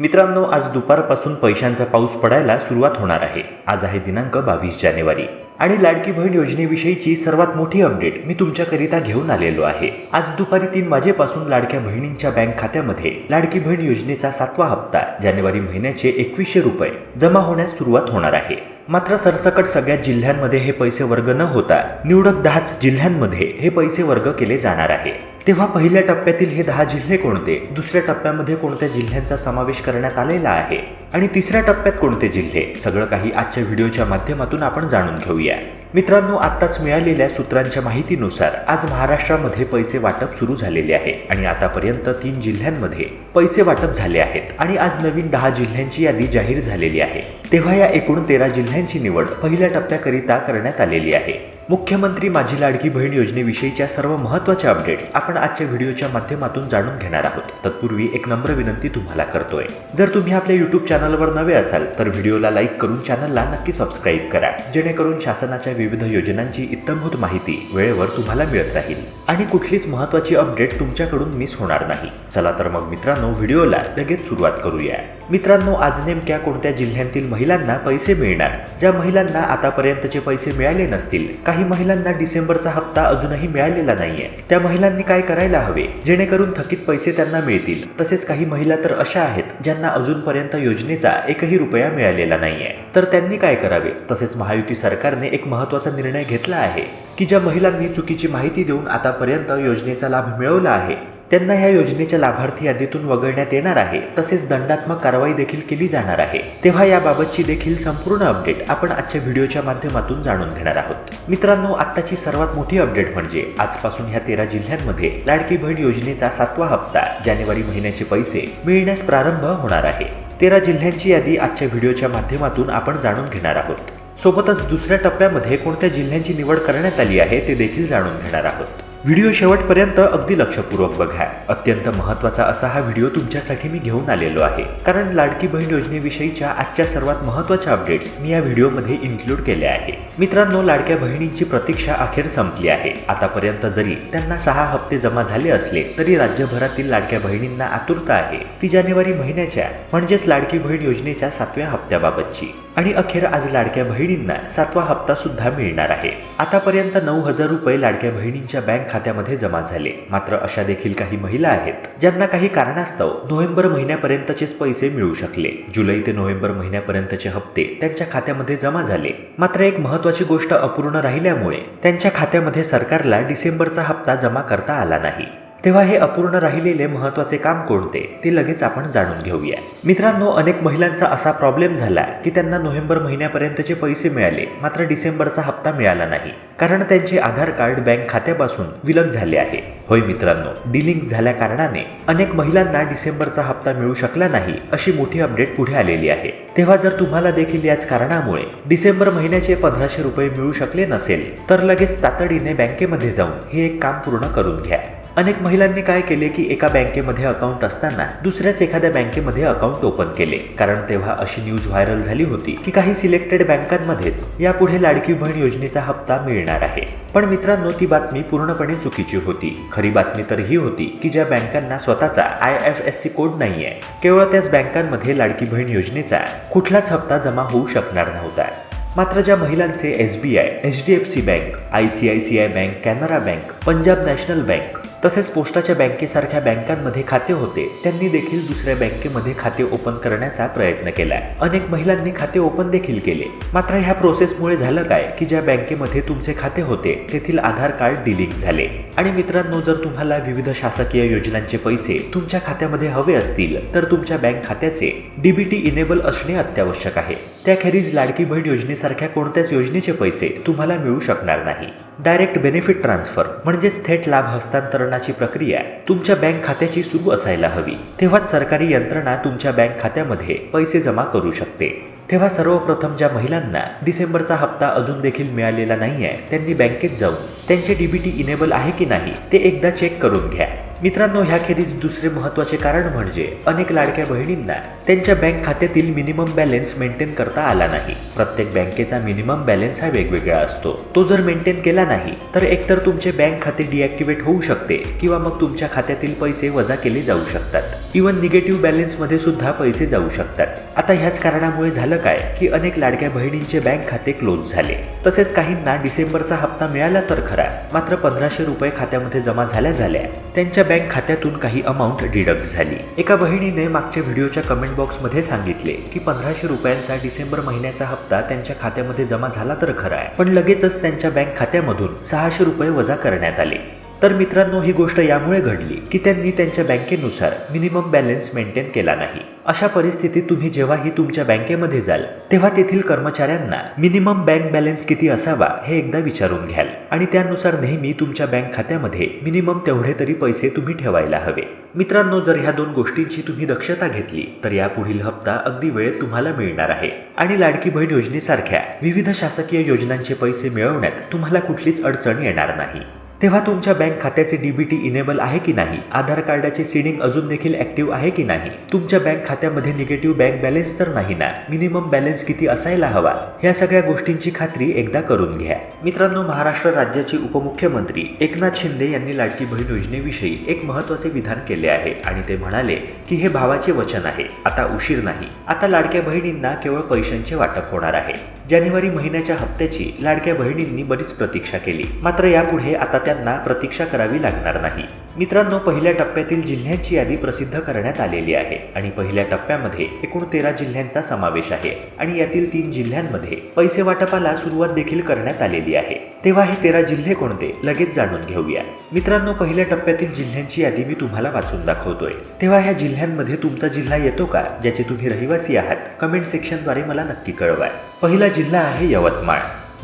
मित्रांनो आज दुपारपासून पैशांचा पाऊस पडायला सुरुवात होणार आहे. आज आहे दिनांक बावीस जानेवारी. आणि लाडकी बहीण योजनेविषयीची सर्वात मोठी अपडेट मी तुमच्याकरिता घेऊन आलेलो आहे. आज दुपारी तीन वाजेपासून लाडक्या बहिणींच्या बँक खात्यामध्ये लाडकी बहीण योजनेचा सातवा हप्ता जानेवारी महिन्याचे एकवीसशे रुपये जमा होण्यास सुरुवात होणार आहे. मात्र सरसकट सगळ्या जिल्ह्यांमध्ये हे पैसे वर्ग न होता निवडक दहाच जिल्ह्यांमध्ये हे पैसे वर्ग केले जाणार आहे. तेव्हा पहिल्या टप्प्यातील हे दहा जिल्हे कोणते? दुसऱ्या टप्प्यामध्ये कोणत्या जिल्ह्यांचा समावेश करण्यात आलेला आहे? आणि तिसऱ्या टप्प्यात कोणते जिल्हे? सगळं काही आजच्या व्हिडिओच्या माध्यमातून आपण जाणून घेऊया. मित्रांनो आत्ताच मिळालेल्या सूत्रांच्या माहितीनुसार आज महाराष्ट्रामध्ये पैसे वाटप सुरू झालेले आहे आणि आतापर्यंत तीन जिल्ह्यांमध्ये पैसे वाटप झाले आहेत आणि आज नवीन दहा जिल्ह्यांची यादी जाहीर झालेली आहे. तेव्हा या एकूण तेरा जिल्ह्यांची निवड पहिल्या टप्प्याकरिता करण्यात आलेली आहे. मुख्यमंत्री माझी लाडकी बहीण योजनेविषयीच्या सर्व महत्त्वाच्या अपडेट्स आपण आजच्या व्हिडिओच्या माध्यमातून जाणून घेणार आहोत. तत्पूर्वी एक नम्र विनंती तुम्हाला करतोय. जर तुम्ही आपल्या युट्यूब चॅनलवर नवे असाल तर व्हिडिओला लाईक करून चॅनलला नक्की सबस्क्राईब करा. जेणेकरून शासनाच्या विविध योजनांची इत्तमभूत माहिती वेळेवर तुम्हाला मिळत राहील. आणि कुठलीच महत्त्वाची अपडेट तुमच्याकडून मिस होणार नाही. चला तर मग मित्रांनो व्हिडिओला लगेच सुरुवात करूया. मित्रांनो आज नेमक्या कोणत्या जिल्ह्यांतील महिलांना पैसे मिळणार? ज्या महिलांना आतापर्यंतचे पैसे मिळाले नसतील काही महिलांना डिसेंबरचा हप्ता अजूनही मिळालेला नाहीये. त्या महिलांनी काय करायला हवे? जेणेकरून थकीत पैसे त्यांना मिळतील. तसेच काही महिला तर अशा आहेत ज्यांना अजूनपर्यंत योजनेचा एकही रुपया मिळालेला नाहीये. तर त्यांनी काय करावे? तसेच महायुती सरकारने एक महत्त्वाचा निर्णय घेतला आहे की ज्या महिलांनी चुकीची माहिती देऊन आतापर्यंत योजनेचा लाभ मिळवला आहे त्यांना या योजनेच्या लाभार्थी यादीतून वगळण्यात येणार आहे. तसेच दंडात्मक कारवाई देखील केली जाणार आहे. तेव्हा याबाबतची देखील संपूर्ण अपडेट आपण आजच्या व्हिडिओच्या माध्यमातून जाणून घेणार आहोत. मित्रांनो आत्ताची सर्वात मोठी अपडेट म्हणजे आजपासून ह्या तेरा जिल्ह्यांमध्ये लाडकी बहीण योजनेचा सातवा हप्ता जानेवारी महिन्याचे पैसे मिळण्यास प्रारंभ होणार आहे. तेरा जिल्ह्यांची यादी आजच्या व्हिडिओच्या माध्यमातून आपण जाणून घेणार आहोत. सोबतच दुसऱ्या टप्प्यामध्ये कोणत्या जिल्ह्यांची निवड करण्यात आली आहे ते देखील जाणून घेणार आहोत. व्हिडिओ शेवटपर्यंत अगदी लक्षपूर्वक बघा. अत्यंत महत्त्वाचा असा हा व्हिडिओ तुमच्यासाठी मी घेऊन आलेलो आहे. कारण लाडकी बहीण योजनेविषयीच्या आजच्या सर्वात महत्त्वाच्या अपडेट्स मी या व्हिडिओमध्ये इन्क्लूड केल्या आहे मित्रांनो लाडक्या बहिणींची प्रतीक्षा अखेर संपली आहे. आतापर्यंत जरी त्यांना सहा हप्ते जमा झाले असले तरी राज्यभरातील लाडक्या बहिणींना आतुरता आहे. ती जानेवारी महिन्याच्या म्हणजेच लाडकी बहीण योजनेच्या सातव्या हप्त्याबाबतची. आणि अखेर आज लाडक्या बहिणींना सातवा हप्ता सुद्धा मिळणार आहे. आतापर्यंत नऊ हजार रुपये लाडक्या बहिणींच्या बँक खात्यामध्ये जमा झाले. मात्र अशा देखील काही महिला आहेत ज्यांना काही कारणास्तव नोव्हेंबर महिन्यापर्यंतचेच पैसे मिळू शकले. जुलै ते नोव्हेंबर महिन्यापर्यंतचे हप्ते त्यांच्या खात्यामध्ये जमा झाले. मात्र एक महत्वाची गोष्ट अपूर्ण राहिल्यामुळे त्यांच्या खात्यामध्ये सरकारला डिसेंबरचा हप्ता जमा करता आला नाही. तेव्हा हे अपूर्ण राहिलेले महत्त्वाचे काम कोणते ते लगेच आपण जाणून घेऊया. मित्रांनो अनेक महिलांचा असा प्रॉब्लेम झाला की त्यांना नोव्हेंबर महिन्यापर्यंतचे पैसे मिळाले मात्र डिसेंबरचा हप्ता मिळाला नाही. कारण त्यांचे आधार कार्ड बँक खात्यापासून विलग झाले आहे. होय मित्रांनो डिलिंक झाल्या कारणाने अनेक महिलांना डिसेंबरचा हप्ता मिळू शकला नाही अशी मोठी अपडेट पुढे आलेली आहे. तेव्हा जर तुम्हाला देखील याच कारणामुळे डिसेंबर महिन्याचे पंधराशे रुपये मिळू शकले नसेल तर लगेच तातडीने बँकेमध्ये जाऊन हे एक काम पूर्ण करून घ्या. अनेक महिलांनी काय केले की एका बँकेमध्ये अकाउंट असताना दुसऱ्याच एखाद्या बँकेमध्ये अकाउंट ओपन केले. कारण तेव्हा अशी न्यूज व्हायरल झाली होती की काही सिलेक्टेड बँकांमध्येच यापुढे लाडकी बहीण योजनेचा हप्ता मिळणार आहे. पण मित्रांनो ती बातमी पूर्णपणे चुकीची होती. खरी बातमी तर ही होती की ज्या बँकांना स्वतःचा I F S C code नाहीये केवळ त्याच बँकांमध्ये लाडकी बहीण योजनेचा कुठलाच हप्ता जमा होऊ शकणार नव्हता. मात्र ज्या महिलांचे S B I H D F C bank I C I C I bank Canara bank Punjab national bank तसेच पोस्टाच्या बँकेसारख्या बँकांमध्ये खाते होते. त्यांनी देखील दुसऱ्या बँकेमध्ये खाते ओपन करण्याचा प्रयत्न केला अनेक महिलांनी खाते ओपन देखील केले. मात्र ह्या प्रोसेसमुळे झालं काय? की ज्या बँकेमध्ये तुमचे खाते होते तेथील आधार कार्ड डिलीट झाले. आणि मित्रांनो जर तुम्हाला विविध शासकीय योजनांचे पैसे तुमच्या खात्यामध्ये हवे असतील तर तुमच्या बँक खात्याचे डीबीटी इनेबल असणे अत्यावश्यक आहे. त्याखेरीज लाडकी बहीण योजनेसारख्या कोणत्याच योजनेचे पैसे तुम्हाला मिळू शकणार नाही. डायरेक्ट बेनिफिट ट्रान्सफर म्हणजेच थेट लाभ हस्तांतरण हस्तांतरणाची प्रक्रिया तुमच्या बँक खात्याची सुरू असायला हवी. तेव्हाच सरकारी यंत्रणा तुमच्या बँक खात्यामध्ये पैसे जमा करू शकते. तेव्हा सर्वप्रथम ज्या महिलांना डिसेंबरचा हप्ता अजून देखील मिळालेला नाहीये त्यांनी बँकेत जाऊन त्यांचे डीबीटी इनेबल आहे की नाही ते एकदा चेक करून घ्या. मित्रांनो ह्याखेरीज दुसरे महत्त्वाचे कारण म्हणजे अनेक लाडक्या बहिणींना त्यांच्या बँक खात्यातील मिनिमम बॅलन्स मेंटेन करता आला नाही. प्रत्येक बँकेचा मिनिमम बॅलन्स हा वेगवेगळा असतो. तो जर मेंटेन केला नाही तर एकतर तुमचे बँक खाते डिॲक्टिवेट होऊ शकते किंवा मग तुमच्या खात्यातील पैसे वजा केले जाऊ शकतात. इवन निगेटिव्ह बॅलन्समध्ये सुद्धा पैसे जाऊ शकतात. आता ह्याच कारणामुळे झालं काय की अनेक लाडक्या बहिणींचे बँक खाते क्लोज झाले. तसेच काहींना डिसेंबरचा हप्ता मिळाला तर खरा मात्र पंधराशे रुपये खात्यामध्ये जमा झाल्या झाल्या त्यांच्या बँक खात्यातून काही अमाऊंट डिडक्ट झाली. एका बहिणीने मागच्या व्हिडिओच्या कमेंट बॉक्समध्ये सांगितले की पंधराशे रुपयांचा डिसेंबर महिन्याचा हप्ता त्यांच्या खात्यामध्ये जमा झाला तर खरा आहे. पण लगेचच त्यांच्या बँक खात्यामधून सहाशे रुपये वजा करण्यात आले. तर मित्रांनो ही गोष्ट यामुळे घडली की त्यांनी त्यांच्या बँकेनुसार मिनिमम बॅलन्स मेंटेन केला नाही. अशा परिस्थितीत तुम्ही जेव्हाही तुमच्या बँकेमध्ये जाल तेव्हा तेथील कर्मचाऱ्यांना मिनिमम बँक बॅलन्स किती असावा हे एकदा विचारून घ्याल. आणि त्यानुसार नेहमी तुमच्या बँक खात्यामध्ये मिनिमम तेवढे तरी पैसे तुम्ही ठेवायला हवे. मित्रांनो जर ह्या दोन गोष्टींची तुम्ही दक्षता घेतली तर या पुढील हप्ता अगदी वेळेत तुम्हाला मिळणार आहे. आणि लाडकी बहीण योजनेसारख्या विविध शासकीय योजनांचे पैसे मिळवण्यात तुम्हाला कुठलीच अडचण येणार नाही. तेव्हा तुमच्या बँक खात्याचे डीबीटी इनेबल आहे की नाही? आधार कार्डाचे सीडिंग अजून देखील ऍक्टिव्ह आहे की नाही? तुमच्या बँक खात्यामध्ये निगेटिव्ह बँक बॅलन्स तर नाही ना? मिनिमम बॅलन्स किती असायला हवा? ह्या सगळ्या गोष्टींची खात्री एकदा करून घ्या. मित्रांनो महाराष्ट्र राज्याचे उपमुख्यमंत्री एकनाथ शिंदे यांनी लाडकी बहीण योजनेविषयी एक महत्त्वाचे विधान केले आहे आणि ते म्हणाले की हे भावाचे वचन आहे. आता उशीर नाही. आता लाडक्या बहिणींना केवळ पैशांचे वाटप होणार आहे. जानेवारी महिन्याच्या हप्त्याची लाडक्या बहिणींनी बरीच प्रतीक्षा केली. मात्र यापुढे आता त्यांना प्रतीक्षा करावी लागणार नाही. मित्रांनो पहिल्या टप्प्यातील जिल्ह्यांची यादी प्रसिद्ध करण्यात आलेली आहे आणि पहिल्या टप्प्यामध्ये एकूण तेरा जिल्ह्यांचा समावेश आहे आणि यातील तीन जिल्ह्यांमध्ये पैसे वाटपाला सुरुवात देखील करण्यात आलेली आहे. तेव्हा हे तेरा जिल्हे कोणते? लगेच जाणून घेऊया. मित्रांनो पहिल्या टप्प्यातील जिल्ह्यांची यादी मी तुम्हाला वाचून दाखवतोय. तेव्हा ह्या जिल्ह्यांमध्ये तुमचा जिल्हा येतो का? ज्याचे तुम्ही रहिवासी आहात? कमेंट सेक्शनद्वारे मला नक्की कळवा पहिला जिल्हा आहे यवतमाळ.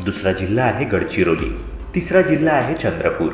दुसरा जिल्हा आहे गडचिरोली. तिसरा जिल्हा आहे चंद्रपूर.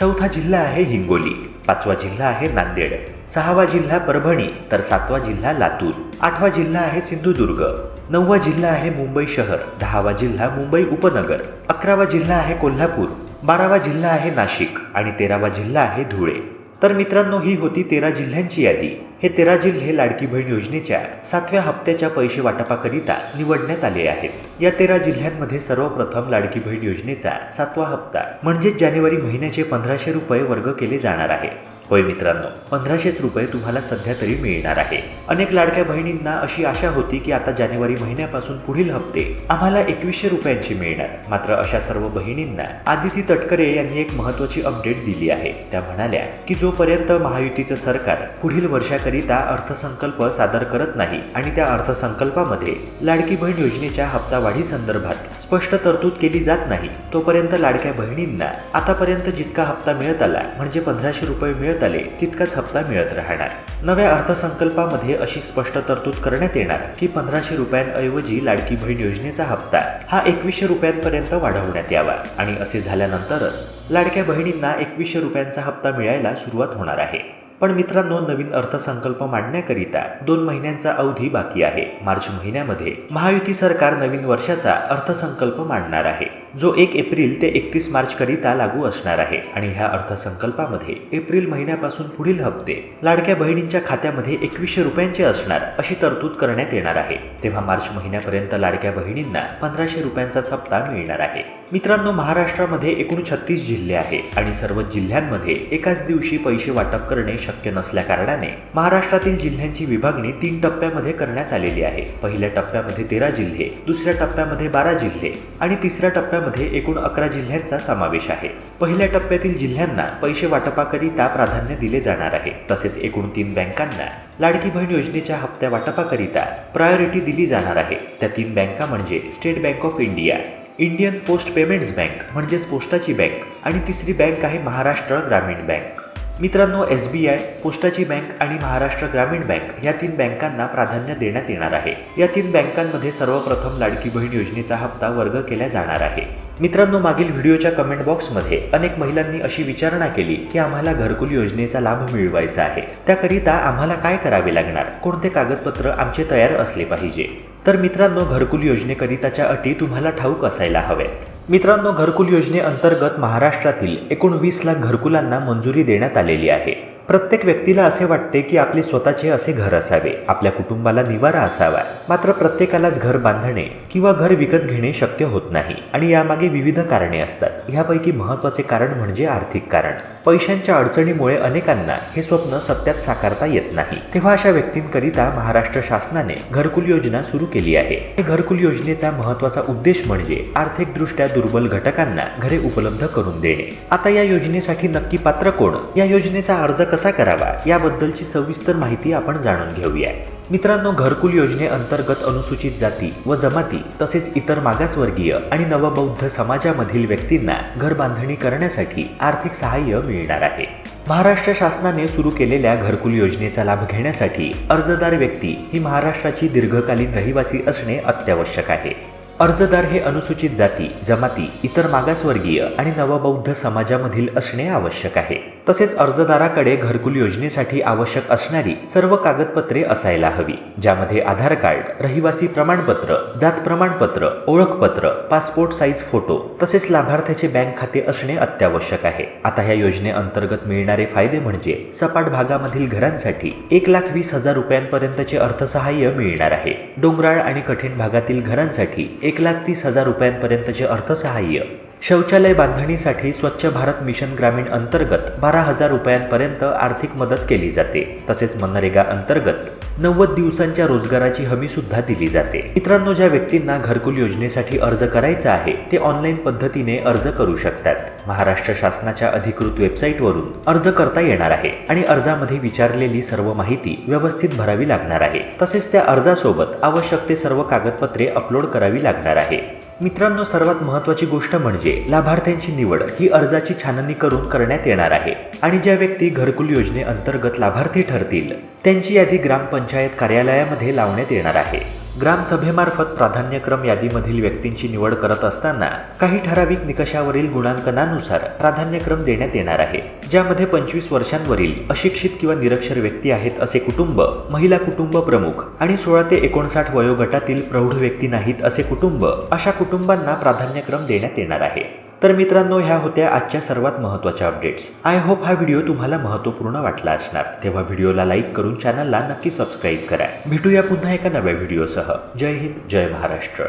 चौथा जिल्हा आहे हिंगोली पाचवा जिल्हा आहे नांदेड सहावा जिल्हा परभणी तर सातवा जिल्हा लातूर आठवा जिल्हा आहे सिंधुदुर्ग नववा जिल्हा आहे मुंबई शहर दहावा जिल्हा मुंबई उपनगर अकरावा जिल्हा आहे कोल्हापूर बारावा जिल्हा आहे नाशिक आणि तेरावा जिल्हा आहे धुळे. तर मित्रांनो ही होती तेरा जिल्ह्यांची यादी. हे तेरा जिल्हे लाडकी बहीण योजनेच्या सातव्या हप्त्याच्या पैसे वाटपाकरिता निवडण्यात आले आहेत. या तेरा जिल्ह्यांमध्ये सर्वप्रथम लाडकी बहीण योजनेचा सातवा हप्ता म्हणजेच जानेवारी महिन्याचे पंधराशे रुपये वर्ग केले जाणार आहे. होय मित्रांनो पंधराशेच रुपये तुम्हाला सध्या तरी मिळणार आहे. अनेक लाडक्या बहिणींना अशी आशा होती की आता जानेवारी महिन्यापासून पुढील हप्ते आम्हाला एकवीसशे रुपयांची मिळणार. मात्र अशा सर्व बहिणींना आदिती तटकरे यांनी एक महत्वाची अपडेट दिली आहे. त्या म्हणाल्या की जोपर्यंत महायुतीचं सरकार पुढील वर्षाकरिता अर्थसंकल्प सादर करत नाही आणि त्या अर्थसंकल्पामध्ये लाडकी बहीण योजनेच्या हप्ता वाढीसंदर्भात स्पष्ट तरतूद केली जात नाही. तोपर्यंत लाडक्या बहिणींना आतापर्यंत जितका हप्ता मिळत आला म्हणजे पंधराशे रुपये मिळत आले तितकाच हप्ता मिळत राहणार. नव्या अर्थसंकल्पामध्ये अशी स्पष्ट तरतूद करण्यात येणार की पंधराशे रुपयांऐवजी लाडकी बहीण योजनेचा हप्ता हा एकवीसशे रुपयांपर्यंत वाढवण्यात यावा. आणि असे झाल्यानंतरच लाडक्या बहिणींना एकवीसशे रुपयांचा हप्ता मिळायला सुरुवात होणार आहे. पण मित्रांनो नवीन अर्थसंकल्प मांडण्याकरिता दोन महिन्यांचा अवधी बाकी आहे. मार्च महिन्यामध्ये महायुती सरकार नवीन वर्षाचा अर्थसंकल्प मांडणार आहे. जो एक एप्रिल ते एकतीस मार्च करिता लागू असणार आहे आणि ह्या अर्थसंकल्पामध्ये एप्रिल महिन्यापासून पुढील हप्ते लाडक्या बहिणींच्या खात्यामध्ये एकवीसशे रुपयांचे असणार अशी तरतूद करण्यात येणार आहे. तेव्हा मार्च महिन्यापर्यंत लाडक्या बहिणींना पंधराशे रुपयांचाच हप्ता मिळणार आहे. मित्रांनो महाराष्ट्रामध्ये एकूण छत्तीस जिल्हे आहे आणि सर्व जिल्ह्यांमध्ये एकाच दिवशी पैसे वाटप करणे शक्य नसल्या कारणाने महाराष्ट्रातील जिल्ह्यांची विभागणी तीन टप्प्यामध्ये करण्यात आलेली आहे. पहिल्या टप्प्यामध्ये तेरा जिल्हे दुसऱ्या टप्प्यामध्ये बारा जिल्हे आणि तिसऱ्या टप्प्यामध्ये एकूण अकरा जिल्ह्यांचा समावेश आहे. पहिल्या टप्प्यातील जिल्ह्यांना पैसे वाटपाकरिता प्राधान्य दिले जाणार आहे. तसेच एकूण तीन बँकांना लाडकी बहीण योजनेच्या हप्त्या वाटपाकरिता प्रायोरिटी दिली जाणार आहे. त्या तीन बँका म्हणजे state bank of India Indian post payments bank म्हणजेच पोस्टाची बँक आणि तिसरी बँक आहे महाराष्ट्र ग्रामीण बँक. मित्रांनो एस बी आय पोस्टाची बँक आणि महाराष्ट्र ग्रामीण बँक या तीन बँकांना प्राधान्य देण्यात येणार आहे. या तीन बँकांमध्ये सर्वप्रथम लाडकी बहीण योजनेचा हप्ता वर्ग केला जाणार आहे. मित्रांनो मागील व्हिडिओच्या कमेंट बॉक्समध्ये अनेक महिलांनी अशी विचारणा केली की आम्हाला घरकुल योजनेचा लाभ मिळवायचा आहे. त्याकरिता आम्हाला काय करावे लागणार? कोणते कागदपत्र आमचे तयार असले पाहिजे? तर मित्रांनो घरकुल योजनेकरिताच्या अटी तुम्हाला ठाऊक असायला हव्यात. मित्रांनो घरकुल योजनेअंतर्गत महाराष्ट्रातील एकूण वीस लाख घरकुलांना मंजुरी देण्यात आलेली आहे. प्रत्येक व्यक्तीला असे वाटते की आपले स्वतःचे असे घर असावे आपल्या कुटुंबाला निवारा असावा. मात्र प्रत्येकालाच घर बांधणे किंवा घर विकत घेणे शक्य होत नाही आणि यामागे विविध कारणे असतात. ह्यापैकी महत्त्वाचे कारण म्हणजे आर्थिक कारण. पैशांच्या अडचणीमुळे अनेकांना हे स्वप्न सत्यात साकारता येत नाही. तेव्हा अशा व्यक्तींकरिता महाराष्ट्र शासनाने घरकुल योजना सुरू केली आहे. हे घरकुल योजनेचा महत्त्वाचा उद्देश म्हणजे आर्थिकदृष्ट्या दुर्बल घटकांना घरे उपलब्ध करून देणे. आता या योजनेसाठी नक्की पात्र कोण? या योजनेचा अर्ज कसा करावा याबद्दलची सविस्तर माहिती आपण जाणून घेऊया. मित्रांनो घरकुल योजनेअंतर्गत अनुसूचित जाती व जमाती तसेच इतर मागासवर्गीय आणि नवबौद्ध समाजामधील व्यक्तींना घर बांधणी करण्यासाठी आर्थिक सहाय्य मिळणार आहे. महाराष्ट्र शासनाने सुरू केलेल्या घरकुल योजनेचा लाभ घेण्यासाठी अर्जदार व्यक्ती ही महाराष्ट्राची दीर्घकालीन रहिवासी असणे अत्यावश्यक आहे. अर्जदार हे अनुसूचित जाती जमाती इतर मागासवर्गीय आणि नवबौद्ध समाजामधील असणे आवश्यक आहे. तसेच अर्जदाराकडे घरकुल योजनेसाठी आवश्यक असणारी सर्व कागदपत्रे असायला हवी ज्यामध्ये आधार कार्ड रहिवासी प्रमाणपत्र जात प्रमाणपत्र ओळखपत्र पासपोर्ट साईज फोटो तसेच लाभार्थ्याचे बँक खाते असणे अत्यावश्यक आहे. आता या योजनेअंतर्गत मिळणारे फायदे म्हणजे सपाट भागामधील घरांसाठी एक लाख वीस हजार रुपयांपर्यंतचे अर्थसहाय्य मिळणार आहे. डोंगराळ आणि कठीण भागातील घरांसाठी एक लाख तीस हजार रुपयांपर्यंतचे अर्थसहाय्य शौचालय बांधणीसाठी स्वच्छ भारत मिशन ग्रामीण अंतर्गत बारा हजार रुपयांपर्यंत आर्थिक मदत केली जाते. तसेच मनरेगा अंतर्गत नव्वद दिवसांच्या रोजगाराची हमी सुद्धा दिली जाते. मित्रांनो ज्या व्यक्तींना घरकुल योजनेसाठी अर्ज करायचा आहे ते ऑनलाईन पद्धतीने अर्ज करू शकतात. महाराष्ट्र शासनाच्या अधिकृत वेबसाईटवरून अर्ज करता येणार आहे आणि अर्जामध्ये विचारलेली सर्व माहिती व्यवस्थित भरावी लागणार आहे. तसेच त्या अर्जासोबत आवश्यक ते सर्व कागदपत्रे अपलोड करावी लागणार आहे. मित्रांनो सर्वात महत्त्वाची गोष्ट म्हणजे लाभार्थ्यांची निवड ही अर्जाची छाननी करून करण्यात येणार आहे. आणि ज्या व्यक्ती घरकुल योजनेअंतर्गत लाभार्थी ठरतील त्यांची यादी ग्रामपंचायत कार्यालयामध्ये लावण्यात येणार आहे. ग्रामसभेमार्फत प्राधान्यक्रम यादीमधील व्यक्तींची निवड करत असताना काही ठराविक निकषावरील गुणांकनानुसार प्राधान्यक्रम देण्यात येणार आहे ज्यामध्ये पंचवीस वर्षांवरील अशिक्षित किंवा निरक्षर व्यक्ती आहेत असे कुटुंब महिला कुटुंब प्रमुख आणि सोळा ते एकोणसाठ वयोगटातील प्रौढ व्यक्ती नाहीत असे कुटुंब अशा कुटुंबांना प्राधान्यक्रम देण्यात येणार आहे. तर मित्रांनो ह्या होत्या आजच्या सर्वात महत्त्वाच्या अपडेट्स आय होप हा व्हिडिओ तुम्हाला महत्त्वपूर्ण वाटला असणार. तेव्हा व्हिडिओला लाईक करून चॅनलला नक्की सबस्क्राईब करा. भेटूया पुन्हा एका नव्या व्हिडिओसह जय हिंद जय महाराष्ट्र.